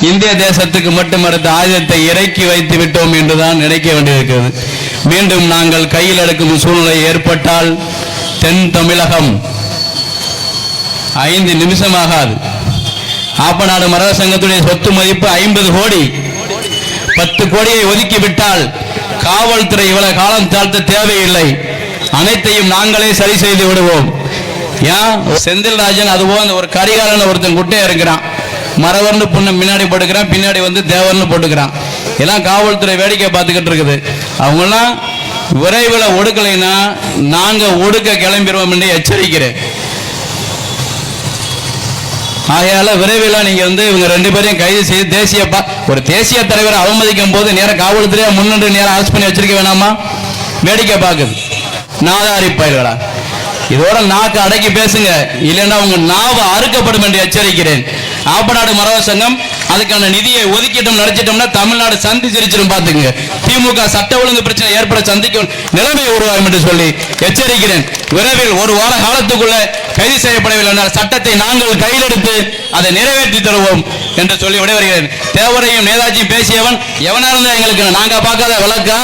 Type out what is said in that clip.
இந்திய தேசத்துக்கு மட்டும் அடுத்த ஆயுதத்தை இறக்கி வைத்து விட்டோம் என்றுதான் நினைக்க வேண்டியிருக்கிறது. மீண்டும் நாங்கள் கையில் எடுக்கும் சூழ்நிலை ஏற்பட்டால் தென் தமிழகம் ஐந்து நிமிஷம் ஆகாது ஆப்பநாடு மரக சங்கத்துடைய சொத்து மதிப்பு ஐம்பது கோடி. பத்து கோடியை ஒதுக்கி விட்டால் காவல்துறை இவ்வளவு காலம் தாழ்த்த தேவையில்லை. அனைத்தையும் நாங்களே சரி செய்து விடுவோம். ஏன்? செந்தில் ராஜன் அதுபோல் ஒரு கரிகாலன் ஒருத்தன் குட்டையா இருக்கிறான். மரவர்னு பொண்ணு முன்னாடி போட்டுக்கிறான் பின்னாடி வந்து தேவர்னு போட்டுக்கிறான். எல்லாம் காவல்துறை வேடிக்கை பார்த்துக்கிட்டு இருக்குது. அவங்கெல்லாம் விரைவில் ஒடுக்கலைன்னா நாங்க ஒடுக்க கிளம்பிடுவோம் என்று எச்சரிக்கிறேன். ஆகையால விரைவில் நீங்க வந்து இவங்க ரெண்டு பேரையும் கைது செய்து தேசிய ஒரு தேசிய தலைவரை அவமதிக்கும் போது நேர காவல்துறையா முன்னின்று நேரம் அரசு பண்ணி வச்சிருக்க வேணாமா? வேடிக்கை பார்க்குது. நாதாரி பயல்களா. இதோட நாக்கு அடக்கி பேசுங்க. இல்லைன்னா உங்க நாவு அறுக்கப்படும் என்று எச்சரிக்கிறேன். ஆப்பநாடு மரவ சங்கம் அதுக்கான நிதியை ஒதுக்கிட்டும் நடத்திட்டோம்னா தமிழ்நாடு சந்தி சிரிச்சிடும் பாத்துங்க. திமுக சட்ட ஒழுங்கு பிரச்சனை ஏற்பட சந்திக்கும் நிலைமை உருவாகும் என்று சொல்லி எச்சரிக்கிறேன். விரைவில் ஒரு வார காலத்துக்குள்ள கைது செய்யப்படவில்லை என்றால் சட்டத்தை நாங்கள் கையிலெடுத்து அதை நிறைவேற்றி தருவோம் என்று சொல்லி விடைபெறுகிறேன். தேவரையும் நேதாஜியும் பேசியவன் எவனா இருந்தா எங்களுக்கு நாங்க பார்க்காத விளக்கா